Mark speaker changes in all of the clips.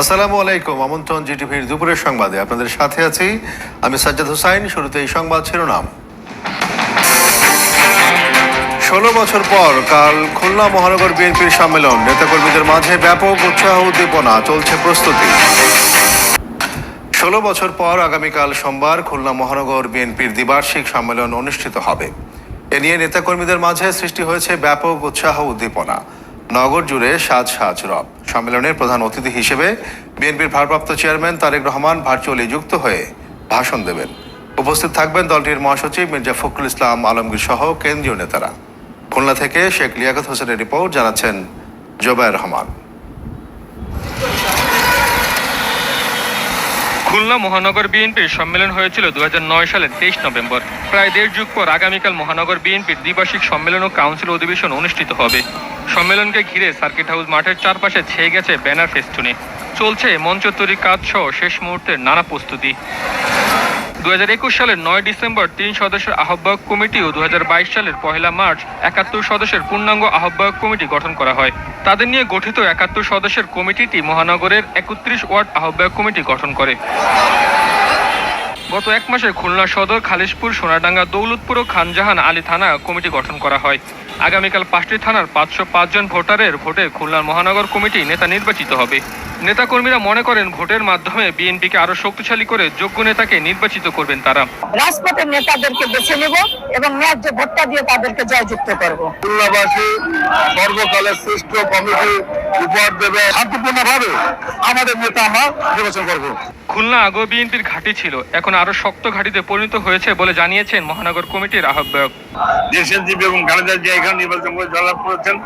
Speaker 1: আসসালামু আলাইকুম, আমন্ত্রণ জিটিভির দুপুরের সংবাদে। আপনাদের সাথে আছি আমি সাজ্জাদ হোসাইন শুরুতে এই সংবাদ শিরোনাম। ষোলো বছর পর কাল খুলনা মহানগর বিএনপির সম্মেলন। নেতাকর্মীদের মাঝে ব্যাপক উৎসাহ উদ্দীপনা চলছে প্রস্তুতি। ষোলো বছর পর আগামীকাল সোমবার খুলনা মহানগর বিএনপির দ্বিবার্ষিক সম্মেলন অনুষ্ঠিত হবে। এ নিয়ে নেতাকর্মীদের মাঝে সৃষ্টি হয়েছে ব্যাপক উৎসাহ উদ্দীপনা। নগর জুড়ে সাজ সাজ রব। সম্মেলনের প্রধান অতিথি হিসেবে বিএনপির ভারপ্রাপ্ত চেয়ারম্যান তারেক রহমান ভার্চুয়ালি যুক্ত হয়ে ভাষণ দেবেন। উপস্থিত থাকবেন দলটির মহাসচিব মির্জা ফখরুল ইসলাম আলমগীর সহ কেন্দ্রীয় নেতারা। খুলনা থেকে শেখ লিয়াকত হোসেনের রিপোর্ট জানাচ্ছেন জোবায়ের রহমান।
Speaker 2: খুলনা মহানগর বিএনপির সম্মেলন হয়েছিল দু হাজার নয় সালের তেইশ নভেম্বর। প্রায় দেড় যুগ পর আগামীকাল মহানগর বিএনপির দ্বিবার্ষিক সম্মেলন ও কাউন্সিল অধিবেশন অনুষ্ঠিত হবে। সম্মেলনকে ঘিরে সার্কিট হাউস মাঠের চারপাশে ছেয়ে গেছে ব্যানার ফেস্টুনে। চলছে মঞ্চ তৈরির কাজ সহ শেষ মুহূর্তের নানা প্রস্তুতি। দুহাজার একুশ সালের নয় ডিসেম্বর তিন সদস্যের আহ্বায়ক কমিটি ও দু হাজার বাইশ সালের পহেলা মার্চ একাত্তর সদস্যের পূর্ণাঙ্গ আহ্বায়ক কমিটি গঠন করা হয়। তাদের নিয়ে গঠিত একাত্তর সদস্যের কমিটিটি মহানগরের একত্রিশ ওয়ার্ড আহ্বায়ক কমিটি গঠন করে। গত এক মাসে খুলনা সদর, খালিশপুর সোনাডাঙ্গা দৌলতপুর ও খানজাহান আলী থানা কমিটি গঠন করা হয়। আগামীকাল পাঁচটি থানার পাঁচশো পাঁচ জন ভোটারের ভোটে খুলনার মহানগর কমিটি নেতা নির্বাচিত হবে। নেতাকর্মীরা মনে করেন ভোটের মাধ্যমে বিএনপিকে আরও শক্তিশালী করে যোগ্য নেতাকে নির্বাচিত করবেন তারা।
Speaker 3: রাজপথের নেতাদেরকে বেছে নেব এবং ন্যায্য ভোটটা দিয়ে তাদেরকে জয়যুক্ত করব।
Speaker 4: খুলনাবাসী সর্বকালের শ্রেষ্ঠ কমিটি উপহার দেবে। শান্তিপূর্ণভাবে আমাদের নেতা আমরা নির্বাচন করব।
Speaker 2: খুলনা আগো বিএনপির ঘাঁটি ছিল এখন আরও শক্ত ঘাঁটিতে পরিণত হয়েছে বলে জানিয়েছেন মহানগর কমিটির আহ্বায়ক।
Speaker 4: দেশের জীব এবং খালেদা জিয়া এখানে নির্বাচন করে জয়লাভ করেছেন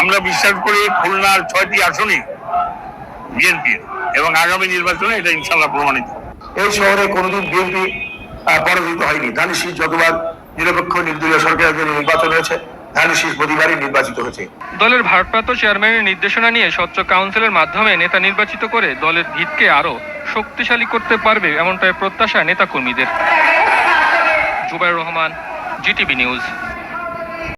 Speaker 4: আমরা বিশ্বাস করি খুলনার ছয়টি আসনই বিএনপি এবং আগামী নির্বাচনে এটা ইনশাল্লাহ প্রমাণিত
Speaker 5: এই শহরে কোনোদিন বিএনপি পরাজিত হয়নি। ধানের শীষ যতবার নিরপেক্ষ নির্দলীয় সরকারের জন্য নির্বাচন হয়েছে ধানের শীষ প্রতিবারই নির্বাচিত হয়েছে।
Speaker 2: দলের ভারপ্রাপ্ত চেয়ারম্যানের নির্দেশনা নিয়ে স্বচ্ছ কাউন্সিলের মাধ্যমে নেতা নির্বাচিত করে দলের ভিতকে আরও শক্তিশালী করতে পারবে এমনটাই প্রত্যাশা নেতাকর্মীদের। Zubair Rahman GTV news.